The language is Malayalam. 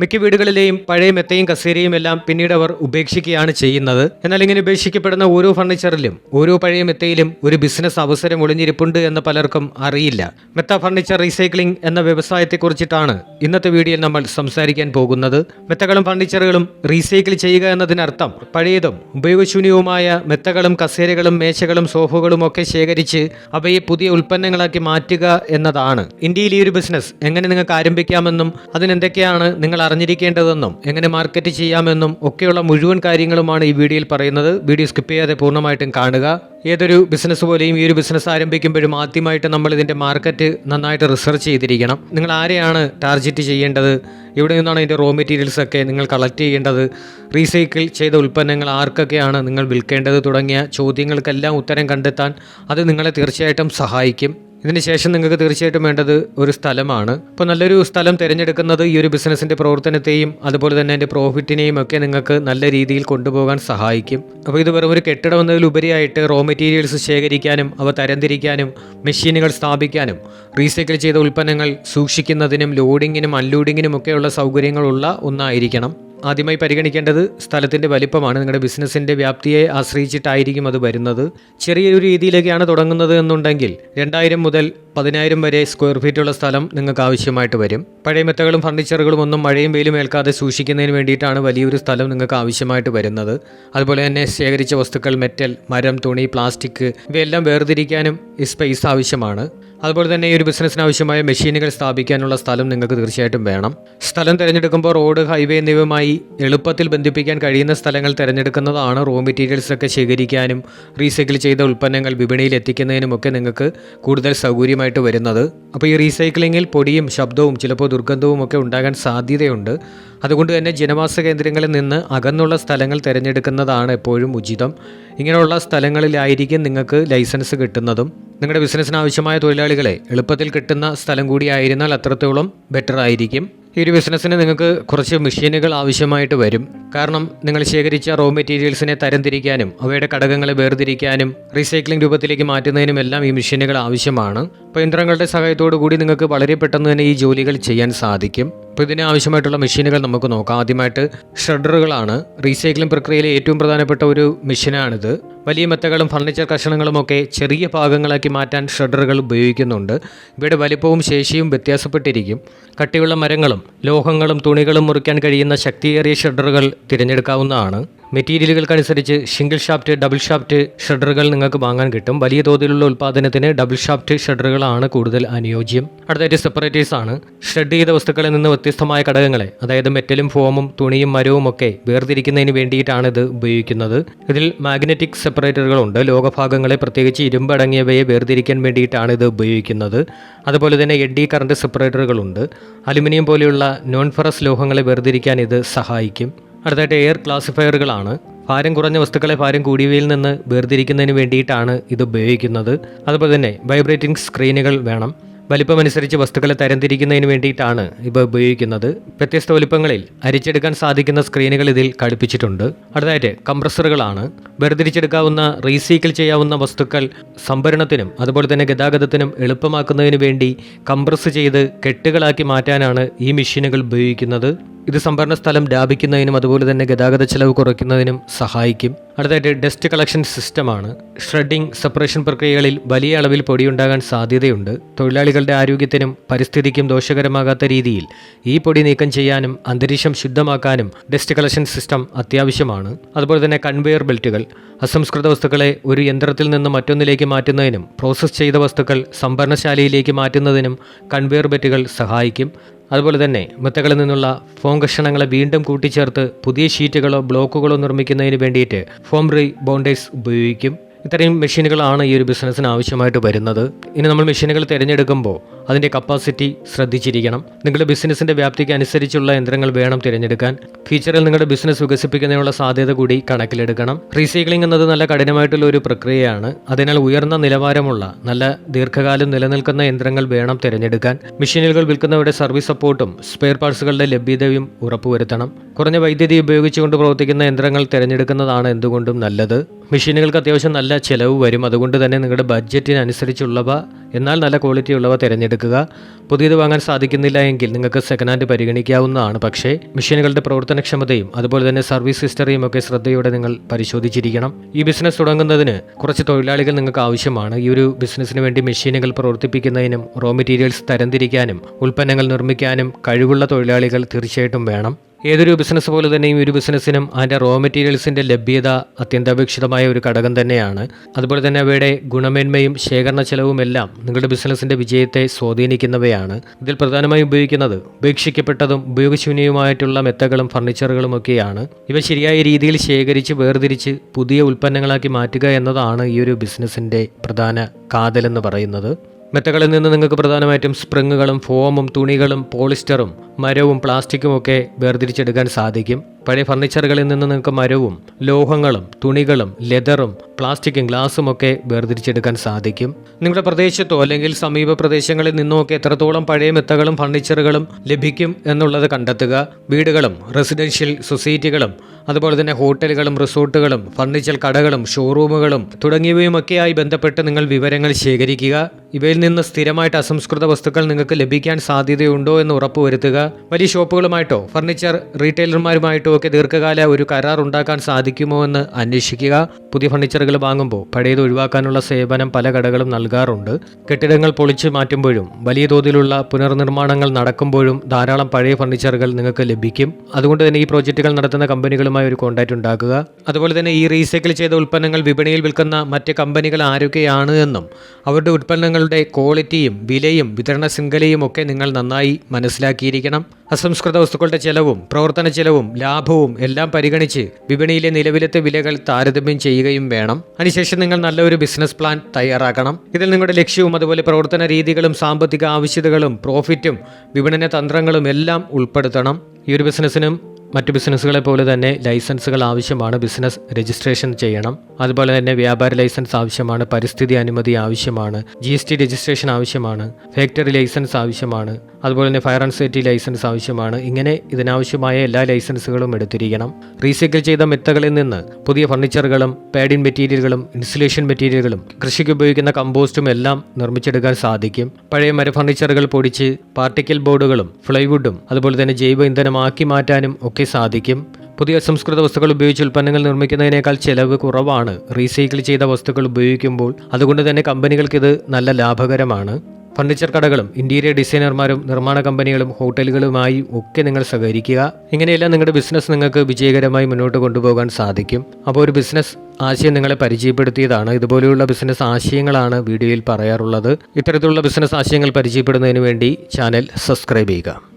മിക്ക വീടുകളിലെയും പഴയ മെത്തയും കസേരയും എല്ലാം പിന്നീട് അവർ ഉപേക്ഷിക്കുകയാണ് ചെയ്യുന്നത്. എന്നാൽ ഇങ്ങനെ ഉപേക്ഷിക്കപ്പെടുന്ന ഓരോ ഫർണിച്ചറിലും ഓരോ പഴയ മെത്തയിലും ഒരു ബിസിനസ് അവസരം ഒളിഞ്ഞിരിപ്പുണ്ട് എന്ന് പലർക്കും അറിയില്ല. മെത്ത ഫർണിച്ചർ റീസൈക്ലിംഗ് എന്ന വ്യവസായത്തെക്കുറിച്ചിട്ടാണ് ഇന്നത്തെ വീഡിയോയിൽ നമ്മൾ സംസാരിക്കാൻ പോകുന്നത്. മെത്തകളും ഫർണിച്ചറുകളും റീസൈക്കിൾ ചെയ്യുക എന്നതിനർത്ഥം പഴയതും ഉപയോഗശൂന്യവുമായ മെത്തകളും കസേരകളും മേശകളും സോഫുകളും ഒക്കെ ശേഖരിച്ച് അവയെ പുതിയ ഉൽപ്പന്നങ്ങളാക്കി മാറ്റുക എന്നതാണ്. ഇന്ത്യയിൽ ഈ ഒരു ബിസിനസ് എങ്ങനെ നിങ്ങൾക്ക് ആരംഭിക്കാമെന്നും അതിനെന്തൊക്കെയാണ് നിങ്ങൾ അറിഞ്ഞിരിക്കേണ്ടതെന്നും എങ്ങനെ മാർക്കറ്റ് ചെയ്യാമെന്നും ഒക്കെയുള്ള മുഴുവൻ കാര്യങ്ങളുമാണ് ഈ വീഡിയോയിൽ പറയുന്നത്. വീഡിയോ സ്കിപ്പ് ചെയ്യാതെ പൂർണമായിട്ടും കാണുക. ഏതൊരു ബിസിനസ് പോലെയും ഈ ഒരു ബിസിനസ് ആരംഭിക്കുമ്പോഴും ആദ്യമായിട്ട് നമ്മൾ ഇതിന്റെ മാർക്കറ്റ് നന്നായിട്ട് റിസർച്ച് ചെയ്തിരിക്കണം. നിങ്ങൾ ആരെയാണ് ടാർഗറ്റ് ചെയ്യേണ്ടത്? ഇവിടെ നിന്നാണ് ഇതിന്റെ റോ മെറ്റീരിയൽസ് ഒക്കെ നിങ്ങൾ കളക്ട് ചെയ്യേണ്ടത്? റീസൈക്കിൾ ചെയ്ത ഉൽപ്പന്നങ്ങൾ ആർക്കൊക്കെയാണ് നിങ്ങൾ വിൽക്കേണ്ടത്? തുടങ്ങിയ ചോദ്യങ്ങൾക്കെല്ലാം ഉത്തരം കണ്ടെത്താൻ അത് നിങ്ങളെ തീർച്ചയായിട്ടും സഹായിക്കും. ഇതിന് ശേഷം നിങ്ങൾക്ക് തീർച്ചയായിട്ടും വേണ്ടത് ഒരു സ്ഥലമാണ്. അപ്പോൾ നല്ലൊരു സ്ഥലം തിരഞ്ഞെടുക്കുന്നത് ഈ ഒരു ബിസിനസ്സിന്റെ പ്രവർത്തനത്തെയും അതുപോലെ തന്നെ അതിന്റെ പ്രോഫിറ്റിനെയും ഒക്കെ നിങ്ങൾക്ക് നല്ല രീതിയിൽ കൊണ്ടുപോകാൻ സഹായിക്കും. അപ്പോൾ ഇത് വെറും ഒരു കെട്ടിടം എന്നതിലുപരിയായിട്ട് റോ മെറ്റീരിയൽസ് ശേഖരിക്കാനും അവ തരംതിരിക്കാനും മെഷീനുകൾ സ്ഥാപിക്കാനും റീസൈക്കിൾ ചെയ്ത ഉൽപ്പന്നങ്ങൾ സൂക്ഷിക്കുന്നതിനും ലോഡിങ്ങിനും അൺലോഡിങ്ങിനും ഒക്കെയുള്ള സൗകര്യങ്ങളുള്ള ഒന്നായിരിക്കണം. ആദ്യമായി പരിഗണിക്കേണ്ടത് സ്ഥലത്തിന്റെ വലിപ്പമാണ്. നിങ്ങളുടെ ബിസിനസ്സിന്റെ വ്യാപ്തിയെ ആശ്രയിച്ചിട്ടായിരിക്കും അത് വരുന്നത്. ചെറിയൊരു രീതിയിലേക്കാണ് തുടങ്ങുന്നത് എന്നുണ്ടെങ്കിൽ രണ്ടായിരം മുതൽ പതിനായിരം വരെ സ്ക്വയർ ഫീറ്റുള്ള സ്ഥലം നിങ്ങൾക്ക് ആവശ്യമായിട്ട് വരും. പഴയ മെത്തകളും ഫർണിച്ചറുകളും ഒന്നും മഴയും വെയിലും ഏൽക്കാതെ സൂക്ഷിക്കുന്നതിന് വേണ്ടിയിട്ടാണ് വലിയൊരു സ്ഥലം നിങ്ങൾക്ക് ആവശ്യമായിട്ട് വരുന്നത്. അതുപോലെ തന്നെ ശേഖരിച്ച വസ്തുക്കൾ മെറ്റൽ മരം തുണി പ്ലാസ്റ്റിക് ഇവയെല്ലാം വേർതിരിക്കാനും ഈ സ്പേസ് ആവശ്യമാണ്. അതുപോലെ തന്നെ ഈ ഒരു ബിസിനസ്സിന് ആവശ്യമായ മെഷീനുകൾ സ്ഥാപിക്കാനുള്ള സ്ഥലം നിങ്ങൾക്ക് തീർച്ചയായിട്ടും വേണം. സ്ഥലം തിരഞ്ഞെടുക്കുമ്പോൾ റോഡ് ഹൈവേ എന്നിവയുമായി എളുപ്പത്തിൽ ബന്ധിപ്പിക്കാൻ കഴിയുന്ന സ്ഥലങ്ങൾ തിരഞ്ഞെടുക്കുന്നതാണ് റോ മെറ്റീരിയൽസ് ഒക്കെ ശേഖരിക്കാനും റീസൈക്കിൾ ചെയ്ത ഉൽപ്പന്നങ്ങൾ വിപണിയിൽ എത്തിക്കുന്നതിനുമൊക്കെ നിങ്ങൾക്ക് കൂടുതൽ സൗകര്യമായിട്ട് വരുന്നത്. അപ്പോൾ ഈ റീസൈക്ലിങ്ങിൽ പൊടിയും ശബ്ദവും ചിലപ്പോൾ ദുർഗന്ധവും ഒക്കെ ഉണ്ടാകാൻ സാധ്യതയുണ്ട്. അതുകൊണ്ട് തന്നെ ജനവാസ കേന്ദ്രങ്ങളിൽ നിന്ന് അകന്നുള്ള സ്ഥലങ്ങൾ തിരഞ്ഞെടുക്കുന്നതാണ് എപ്പോഴും ഉചിതം. ഇങ്ങനെയുള്ള സ്ഥലങ്ങളിലായിരിക്കും നിങ്ങൾക്ക് ലൈസൻസ് കിട്ടുന്നതും. നിങ്ങളുടെ ബിസിനസ്സിന് ആവശ്യമായ തൊഴിലാളികളെ എളുപ്പത്തിൽ കിട്ടുന്ന സ്ഥലം കൂടിയായിരുന്നാൽ അത്രത്തോളം ബെറ്റർ ആയിരിക്കും. ഈ ഒരു ബിസിനസ്സിന് നിങ്ങൾക്ക് കുറച്ച് മെഷീനുകൾ ആവശ്യമായിട്ട് വരും. കാരണം നിങ്ങൾ ശേഖരിച്ച റോ മെറ്റീരിയൽസിനെ തരംതിരിക്കാനും അവയുടെ ഘടകങ്ങളെ വേർതിരിക്കാനും റീസൈക്ലിംഗ് രൂപത്തിലേക്ക് മാറ്റുന്നതിനും എല്ലാം ഈ മെഷീനുകൾ ആവശ്യമാണ്. അപ്പോൾ യന്ത്രങ്ങളുടെ സഹായത്തോടു കൂടി നിങ്ങൾക്ക് വളരെ പെട്ടെന്ന് തന്നെ ഈ ജോലികൾ ചെയ്യാൻ സാധിക്കും. അപ്പോൾ ഇതിന് ആവശ്യമായിട്ടുള്ള മെഷീനുകൾ നമുക്ക് നോക്കാം. ആദ്യമായിട്ട് ഷ്രെഡറുകളാണ് റീസൈക്ലിംഗ് പ്രക്രിയയിലെ ഏറ്റവും പ്രധാനപ്പെട്ട ഒരു മെഷീനാണിത്. വലിയ മെത്തകളും ഫർണിച്ചർ കഷണങ്ങളും ഒക്കെ ചെറിയ ഭാഗങ്ങളാക്കി മാറ്റാൻ ഷ്രെഡറുകൾ ഉപയോഗിക്കുന്നുണ്ട്. ഇവയുടെ വലിപ്പവും ശേഷിയും വ്യത്യാസപ്പെട്ടിരിക്കും. കട്ടിയുള്ള മരങ്ങളും ലോഹങ്ങളും തുണികളും മുറിക്കാൻ കഴിയുന്ന ശക്തിയേറിയ ഷ്രെഡറുകൾ തിരഞ്ഞെടുക്കാവുന്നതാണ്. മെറ്റീരിയലുകൾക്കനുസരിച്ച് സിംഗിൾ ഷാഫ്റ്റ് ഡബിൾ ഷാഫ്റ്റ് ഷെഡറുകൾ നിങ്ങൾക്ക് വാങ്ങാൻ കിട്ടും. വലിയ തോതിലുള്ള ഉൽപ്പാദനത്തിന് ഡബിൾ ഷാഫ്റ്റ് ഷെഡറുകളാണ് കൂടുതൽ അനുയോജ്യം. അടുത്തായിട്ട് സെപ്പറേറ്റേഴ്സ് ആണ്. ഷെഡ് ചെയ്ത വസ്തുക്കളിൽ നിന്ന് വ്യത്യസ്തമായ ഘടകങ്ങളെ അതായത് മെറ്റലും ഫോമും തുണിയും മരവും ഒക്കെ വേർതിരിക്കുന്നതിന് വേണ്ടിയിട്ടാണ് ഇത് ഉപയോഗിക്കുന്നത്. ഇതിൽ മാഗ്നറ്റിക് സെപ്പറേറ്ററുകളുണ്ട് ലോകഭാഗങ്ങളെ പ്രത്യേകിച്ച് ഇരുമ്പടങ്ങിയവയെ വേർതിരിക്കാൻ വേണ്ടിയിട്ടാണ് ഇത് ഉപയോഗിക്കുന്നത്. അതുപോലെ തന്നെ എഡി കറണ്ട് സെപ്പറേറ്ററുകളുണ്ട് അലുമിനിയം പോലെയുള്ള നോൺ ഫെറസ് ലോഹങ്ങളെ വേർതിരിക്കാൻ ഇത് സഹായിക്കും. അടുത്തായിട്ട് എയർ ക്ലാസിഫയറുകളാണ്. ഭാരം കുറഞ്ഞ വസ്തുക്കളെ ഭാരം കൂടിയവയിൽ നിന്ന് വേർതിരിക്കുന്നതിന് വേണ്ടിയിട്ടാണ് ഇത് ഉപയോഗിക്കുന്നത്. അതുപോലെ തന്നെ വൈബ്രേറ്റിംഗ് സ്ക്രീനുകൾ വേണം. വലിപ്പമനുസരിച്ച് വസ്തുക്കളെ തരംതിരിക്കുന്നതിന് വേണ്ടിയിട്ടാണ് ഇവ ഉപയോഗിക്കുന്നത്. വ്യത്യസ്ത വലുപ്പങ്ങളിൽ അരിച്ചെടുക്കാൻ സാധിക്കുന്ന സ്ക്രീനുകൾ ഇതിൽ ഘടിപ്പിച്ചിട്ടുണ്ട്. അടുത്തായിട്ട് കംപ്രസറുകളാണ് വേർതിരിച്ചെടുക്കാവുന്ന റീസൈക്കിൾ ചെയ്യാവുന്ന വസ്തുക്കൾ സംഭരണത്തിനും അതുപോലെ തന്നെ ഗതാഗതത്തിനും എളുപ്പമാക്കുന്നതിന് വേണ്ടി കംപ്രസ് ചെയ്ത് കെട്ടുകളാക്കി മാറ്റാനാണ് ഈ മെഷീനുകൾ ഉപയോഗിക്കുന്നത്. ഇത് സംഭരണ സ്ഥലം ലാഭിക്കുന്നതിനും അതുപോലെ തന്നെ ഗതാഗത ചെലവ് കുറയ്ക്കുന്നതിനും സഹായിക്കും. അടുത്തായിട്ട് ഡസ്റ്റ് കളക്ഷൻ സിസ്റ്റമാണ് ഷ്രെഡിംഗ് സെപ്പറേഷൻ പ്രക്രിയകളിൽ വലിയ അളവിൽ പൊടിയുണ്ടാകാൻ സാധ്യതയുണ്ട്. തൊഴിലാളികളുടെ ആരോഗ്യത്തിനും പരിസ്ഥിതിക്കും ദോഷകരമാകാത്ത രീതിയിൽ ഈ പൊടി നീക്കം ചെയ്യാനും അന്തരീക്ഷം ശുദ്ധമാക്കാനും ഡസ്റ്റ് കളക്ഷൻ സിസ്റ്റം അത്യാവശ്യമാണ്. അതുപോലെ തന്നെ കൺവെയർ ബെൽറ്റുകൾ അസംസ്കൃത വസ്തുക്കളെ ഒരു യന്ത്രത്തിൽ നിന്ന് മറ്റൊന്നിലേക്ക് മാറ്റുന്നതിനും പ്രോസസ്സ് ചെയ്ത വസ്തുക്കൾ സംഭരണശാലയിലേക്ക് മാറ്റുന്നതിനും കൺവെയർ ബെൽറ്റുകൾ സഹായിക്കും. അതുപോലെ തന്നെ മെത്തകളിൽ നിന്നുള്ള ഫോം കഷണങ്ങളെ വീണ്ടും കൂട്ടിച്ചേർത്ത് പുതിയ ഷീറ്റുകളോ ബ്ലോക്കുകളോ നിർമ്മിക്കുന്നതിന് വേണ്ടിയിട്ട് ഫോം റീ ബോണ്ടേഴ്സ് ഉപയോഗിക്കും. ഇത്രയും മെഷീനുകളാണ് ഈ ഒരു ബിസിനസ്സിന് ആവശ്യമായിട്ട് വരുന്നത്. ഇനി നമ്മൾ മെഷീനുകൾ തിരഞ്ഞെടുക്കുമ്പോൾ അതിന്റെ കപ്പാസിറ്റി ശ്രദ്ധിച്ചിരിക്കണം. നിങ്ങളുടെ ബിസിനസ്സിന്റെ വ്യാപ്തിക്ക് അനുസരിച്ചുള്ള യന്ത്രങ്ങൾ വേണം തിരഞ്ഞെടുക്കാൻ. ഫ്യൂച്ചറിൽ നിങ്ങളുടെ ബിസിനസ് വികസിപ്പിക്കുന്നതിനുള്ള സാധ്യത കൂടി കണക്കിലെടുക്കണം. റീസൈക്ലിംഗ് എന്നത് നല്ല കഠിനമായിട്ടുള്ള ഒരു പ്രക്രിയയാണ്. അതിനാൽ ഉയർന്ന നിലവാരമുള്ള നല്ല ദീർഘകാലം നിലനിൽക്കുന്ന യന്ത്രങ്ങൾ വേണം തിരഞ്ഞെടുക്കാൻ. മെഷീനുകൾ വിൽക്കുന്നവരുടെ സർവീസ് സപ്പോർട്ടും സ്പെയർ പാർട്സുകളുടെ ലഭ്യതയും ഉറപ്പുവരുത്തണം. കുറഞ്ഞ വൈദ്യുതി ഉപയോഗിച്ചുകൊണ്ട് പ്രവർത്തിക്കുന്ന യന്ത്രങ്ങൾ തിരഞ്ഞെടുക്കുന്നതാണ് എന്തുകൊണ്ടും നല്ലത്. മെഷീനുകൾക്ക് അത്യാവശ്യം നല്ല ചിലവ് വരും. അതുകൊണ്ട് തന്നെ നിങ്ങളുടെ ബഡ്ജറ്റിനനുസരിച്ചുള്ളവ എന്നാൽ നല്ല ക്വാളിറ്റി ഉള്ളവ തിരഞ്ഞെടുക്കുക. പുതിയത് വാങ്ങാൻ സാധിക്കുന്നില്ല എങ്കിൽ നിങ്ങൾക്ക് സെക്കൻഡ് ഹാൻഡ് പരിഗണിക്കാവുന്നതാണ്. പക്ഷേ മെഷീനുകളുടെ പ്രവർത്തനക്ഷമതയും അതുപോലെ തന്നെ സർവീസ് ഹിസ്റ്ററിയും ഒക്കെ ശ്രദ്ധയോടെ നിങ്ങൾ പരിശോധിച്ചിരിക്കണം. ഈ ബിസിനസ് തുടങ്ങുന്നതിന് കുറച്ച് തൊഴിലാളികൾ നിങ്ങൾക്ക് ആവശ്യമാണ്. ഈ ഒരു ബിസിനസ്സിന് വേണ്ടി മെഷീനുകൾ പ്രവർത്തിപ്പിക്കുന്നതിനും റോ മെറ്റീരിയൽസ് തരംതിരിക്കാനും ഉൽപ്പന്നങ്ങൾ നിർമ്മിക്കാനും കഴിവുള്ള തൊഴിലാളികൾ തീർച്ചയായിട്ടും വേണം. ഏതൊരു ബിസിനസ് പോലെ തന്നെയും ഒരു ബിസിനസ്സിനും അതിന്റെ റോ മെറ്റീരിയൽസിന്റെ ലഭ്യത അത്യന്താപേക്ഷിതമായ ഒരു ഘടകം തന്നെയാണ്. അതുപോലെ തന്നെ അവയുടെ ഗുണമേന്മയും ശേഖരണ ചെലവും എല്ലാം നിങ്ങളുടെ ബിസിനസ്സിന്റെ വിജയത്തെ സ്വാധീനിക്കുന്നവയാണ്. ഇതിൽ പ്രധാനമായും ഉപയോഗിക്കുന്നത് ഉപേക്ഷിക്കപ്പെട്ടതും ഉപയോഗശൂന്യവുമായിട്ടുള്ള മെത്തകളും ഫർണിച്ചറുകളും ഒക്കെയാണ്. ഇവ ശരിയായ രീതിയിൽ ശേഖരിച്ച് വേർതിരിച്ച് പുതിയ ഉൽപ്പന്നങ്ങളാക്കി മാറ്റുക എന്നതാണ് ഈ ഒരു ബിസിനസ്സിന്റെ പ്രധാന കാതലെന്ന് പറയുന്നത്. മെത്തകളിൽ നിന്ന് നിങ്ങൾക്ക് പ്രധാനമായിട്ടും സ്പ്രിങ്ങുകളും ഫോമും തുണികളും പോളിസ്റ്ററും മരവും പ്ലാസ്റ്റിക്കും ഒക്കെ വേർതിരിച്ചെടുക്കാൻ സാധിക്കും. പഴയ ഫർണിച്ചറുകളിൽ നിന്ന് നിങ്ങൾക്ക് മരവും ലോഹങ്ങളും തുണികളും ലെതറും പ്ലാസ്റ്റിക്കും ഗ്ലാസും ഒക്കെ വേർതിരിച്ചെടുക്കാൻ സാധിക്കും. നിങ്ങളുടെ പ്രദേശത്തോ അല്ലെങ്കിൽ സമീപ പ്രദേശങ്ങളിൽ നിന്നോ ഒക്കെ എത്രത്തോളം പഴയ മെത്തകളും ഫർണിച്ചറുകളും ലഭിക്കും എന്നുള്ളത് കണ്ടെത്തുക. വീടുകളും റെസിഡൻഷ്യൽ സൊസൈറ്റികളും അതുപോലെ തന്നെ ഹോട്ടലുകളും റിസോർട്ടുകളും ഫർണിച്ചർ കടകളും ഷോറൂമുകളും തുടങ്ങിയവയുമൊക്കെയായി ബന്ധപ്പെട്ട് നിങ്ങൾ വിവരങ്ങൾ ശേഖരിക്കുക. ഇവയിൽ നിന്ന് സ്ഥിരമായിട്ട് അസംസ്കൃത വസ്തുക്കൾ നിങ്ങൾക്ക് ലഭിക്കാൻ സാധ്യതയുണ്ടോ എന്ന് ഉറപ്പുവരുത്തുക. വലിയ ഷോപ്പുകളുമായിട്ടോ ഫർണിച്ചർ റീറ്റെയിലർമാരുമായിട്ടോ ഒക്കെ ദീർഘകാല ഒരു കരാർ ഉണ്ടാക്കാൻ സാധിക്കുമോ എന്ന് അന്വേഷിക്കുക. പുതിയ ഫർണിച്ചറുകൾ വാങ്ങുമ്പോൾ പഴയത് ഒഴിവാക്കാനുള്ള സേവനം പല കടകളും നൽകാറുണ്ട്. കെട്ടിടങ്ങൾ പൊളിച്ചു മാറ്റുമ്പോഴും വലിയ തോതിലുള്ള പുനർനിർമ്മാണങ്ങൾ നടക്കുമ്പോഴും ധാരാളം പഴയ ഫർണിച്ചറുകൾ നിങ്ങൾക്ക് ലഭിക്കും. അതുകൊണ്ട് തന്നെ ഈ പ്രോജക്റ്റുകൾ നടത്തുന്ന കമ്പനികളുമായി ഒരു കോൺടാക്റ്റ് ഉണ്ടാക്കുക. അതുപോലെ തന്നെ ഈ റീസൈക്കിൾ ചെയ്ത ഉൽപ്പന്നങ്ങൾ വിപണിയിൽ വിൽക്കുന്ന മറ്റ് കമ്പനികൾ ആരൊക്കെയാണ് എന്നും അവരുടെ ഉൽപ്പന്നങ്ങളുടെ ക്വാളിറ്റിയും വിലയും വിതരണ ശൃംഖലയും ഒക്കെ നിങ്ങൾ നന്നായി മനസ്സിലാക്കിയിരിക്കണം. അസംസ്കൃത വസ്തുക്കളുടെ ചെലവും പ്രവർത്തന ചെലവും ലാഭവും എല്ലാം പരിഗണിച്ച് വിപണിയിലെ നിലവിലത്തെ വിലകൾ താരതമ്യം ചെയ്യുകയും വേണം. അതിനുശേഷം നിങ്ങൾ നല്ലൊരു ബിസിനസ് പ്ലാൻ തയ്യാറാക്കണം. ഇതിൽ നിങ്ങളുടെ ലക്ഷ്യവും അതുപോലെ പ്രവർത്തന രീതികളും സാമ്പത്തിക ആവശ്യതകളും പ്രോഫിറ്റും വിപണന തന്ത്രങ്ങളും എല്ലാം ഉൾപ്പെടുത്തണം. ഈ ഒരു ബിസിനസ്സിനും മറ്റു ബിസിനസ്സുകളെ പോലെ തന്നെ ലൈസൻസുകൾ ആവശ്യമാണ് ബിസിനസ് രജിസ്ട്രേഷൻ ചെയ്യണം. അതുപോലെ തന്നെ വ്യാപാര ലൈസൻസ് ആവശ്യമാണ് പരിസ്ഥിതി അനുമതി ആവശ്യമാണ് ജി എസ് ടി രജിസ്ട്രേഷൻ ആവശ്യമാണ് ഫാക്ടറി ലൈസൻസ് ആവശ്യമാണ് അതുപോലെ തന്നെ ഫയർ ആൻഡ് സേഫ്റ്റി ലൈസൻസ് ആവശ്യമാണ്. ഇങ്ങനെ ഇതിനാവശ്യമായ എല്ലാ ലൈസൻസുകളും എടുത്തിരിക്കണം. റീസൈക്കിൾ ചെയ്ത മെത്തകളിൽ നിന്ന് പുതിയ ഫർണിച്ചറുകളും പാഡിൻ മെറ്റീരിയലുകളും ഇൻസുലേഷൻ മെറ്റീരിയലുകളും കൃഷിക്ക് ഉപയോഗിക്കുന്ന കമ്പോസ്റ്റും എല്ലാം നിർമ്മിച്ചെടുക്കാൻ സാധിക്കും. പഴയ മര ഫർണിച്ചറുകൾ പൊടിച്ച് പാർട്ടിക്കൽ ബോർഡുകളും ഫ്ലൈവുഡും അതുപോലെ തന്നെ ജൈവ ഇന്ധനമാക്കി മാറ്റാനും ഒക്കെ സാധിക്കും. പുതിയ സംസ്കൃത വസ്തുക്കൾ ഉപയോഗിച്ച് ഉൽപ്പന്നങ്ങൾ നിർമ്മിക്കുന്നതിനേക്കാൾ ചെലവ് കുറവാണ്. റീസൈക്കിൾ ചെയ്ത വസ്തുക്കൾ ഉപയോഗിക്കുമ്പോൾ അതുകൊണ്ട് തന്നെ കമ്പനികൾക്ക് ഇത് നല്ല ലാഭകരമാണ്. ഫർണിച്ചർ കടകളും ഇന്റീരിയർ ഡിസൈനർമാരും നിർമ്മാണ കമ്പനികളും ഹോട്ടലുകളുമായി ഒക്കെ നിങ്ങൾ സഹകരിക്കുക. ഇങ്ങനെയെല്ലാം നിങ്ങളുടെ ബിസിനസ് നിങ്ങൾക്ക് വിജയകരമായി മുന്നോട്ട് കൊണ്ടുപോകാൻ സാധിക്കും. അപ്പോൾ ഒരു ബിസിനസ് ആശയം നിങ്ങളെ പരിചയപ്പെടുത്തിയതാണ്. ഇതുപോലെയുള്ള ബിസിനസ് ആശയങ്ങളാണ് വീഡിയോയിൽ പറയാറുള്ളത്. ഇത്തരത്തിലുള്ള ബിസിനസ് ആശയങ്ങൾ പരിചയപ്പെടുന്നതിന് വേണ്ടി ചാനൽ സബ്സ്ക്രൈബ് ചെയ്യുക.